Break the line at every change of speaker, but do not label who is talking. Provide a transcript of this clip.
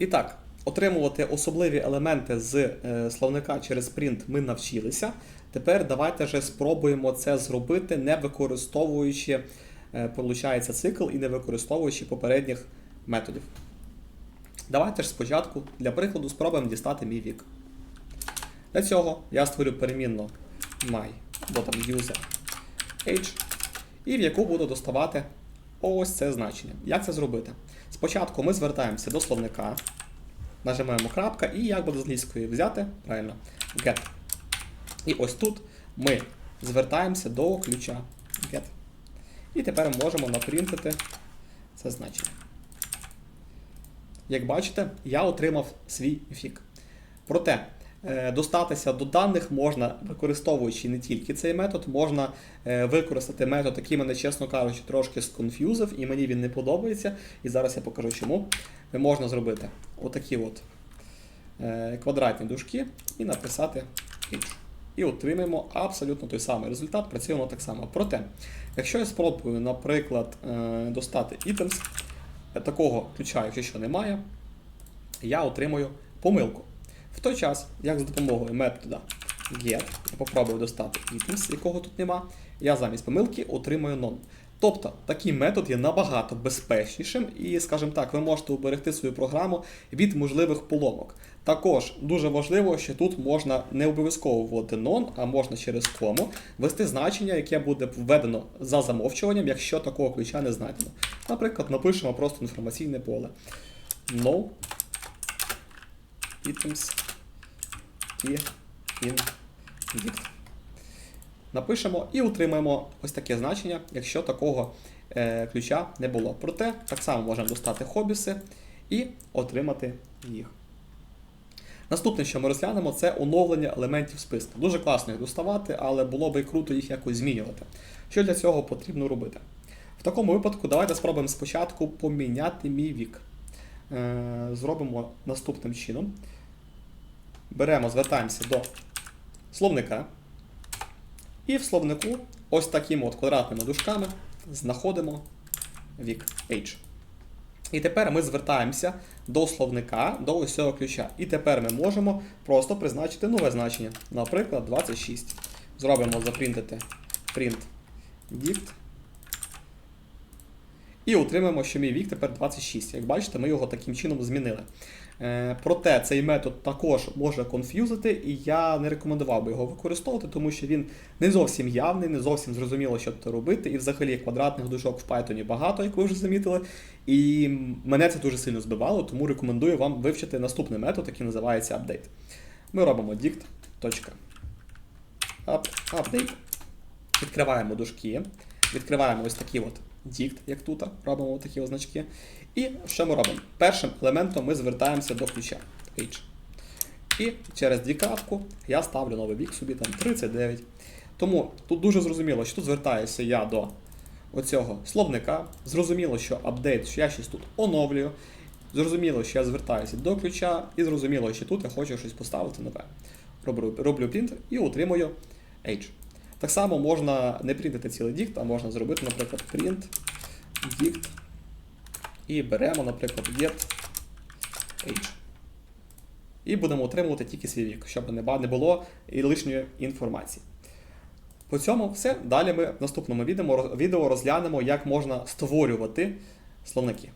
І так, отримувати особливі елементи з е, словника через print ми навчилися. Тепер давайте же спробуємо це зробити, не використовуючи, е, получається, цикл і не використовуючи попередніх методів. Давайте ж спочатку, для прикладу, спробуємо дістати мій вік. Для цього я створю перемінну my, або і в яку буду доставати ось це значення. Як це зробити? Спочатку ми звертаємося до словника, нажимаємо крапка, і як буде з англійської взяти? Правильно, get. І ось тут ми звертаємося до ключа get. І тепер можемо напринтити це значення. Як бачите, я отримав свій фік. Проте, достатися до даних можна, використовуючи не тільки цей метод, можна е, використати метод, який мене, чесно кажучи, трошки сконфюзив, і мені він не подобається. І зараз я покажу чому. Можна зробити отакі от е, квадратні дужки і написати age. І отримаємо абсолютно той самий результат, працюємо так само. Проте, якщо я спробую, наприклад, е, достати items, е, такого ключа, якщо що немає, я отримую помилку. В той час, як з допомогою метода get, я попробую достати items, якого тут нема, я замість помилки отримую none. Тобто такий метод є набагато безпечнішим і, скажімо так, ви можете уберегти свою програму від можливих поломок. Також дуже важливо, що тут можна не обов'язково вводити non, а можна через кому ввести значення, яке буде введено за замовчуванням, якщо такого ключа не знайдено. Наприклад, напишемо просто інформаційне поле. No items key in. Напишемо і отримаємо ось таке значення, якщо такого е, ключа не було. Проте так само можемо достати хобіси і отримати їх. Наступне, що ми розглянемо, це оновлення елементів списку. Дуже класно їх доставати, але було би круто їх якось змінювати. Що для цього потрібно робити? В такому випадку давайте спробуємо спочатку поміняти мій вік. Е, Зробимо наступним чином. Беремо, звертаємося до словника. І в словнику ось такими от квадратними дужками знаходимо вік age. І тепер ми звертаємося до словника, до ось цього ключа. І тепер ми можемо просто призначити нове значення. Наприклад, 26. Зробимо запринтити print dict. І отримаємо, що мій вік тепер 26. Як бачите, ми його таким чином змінили. Е, Проте цей метод також може конф'юзити, і я не рекомендував би його використовувати, тому що він не зовсім явний, не зовсім зрозуміло, що тут робити. І взагалі квадратних дужок в Python багато, як ви вже замітили. І мене це дуже сильно збивало, тому рекомендую вам вивчити наступний метод, який називається update. Ми робимо dict.update. Відкриваємо дужки, відкриваємо ось такі от dict, як тут, робимо такі означки. І що ми робимо? Першим елементом ми звертаємося до ключа H. І через двікрапку я ставлю новий вік собі там 39. Тому тут дуже зрозуміло, що тут звертаюся я до оцього словника. Зрозуміло, що апдейт, що я щось тут оновлюю. Зрозуміло, що я звертаюся до ключа, і зрозуміло, що тут я хочу щось поставити нове. Роблю, роблю print і отримую H. Так само можна не принтити цілий дікт, а можна зробити, наприклад, print dict. І беремо, наприклад, get age. І будемо отримувати тільки свій вік, щоб не було і лишньої інформації. По цьому все. Далі ми в наступному відео розглянемо, як можна створювати словники.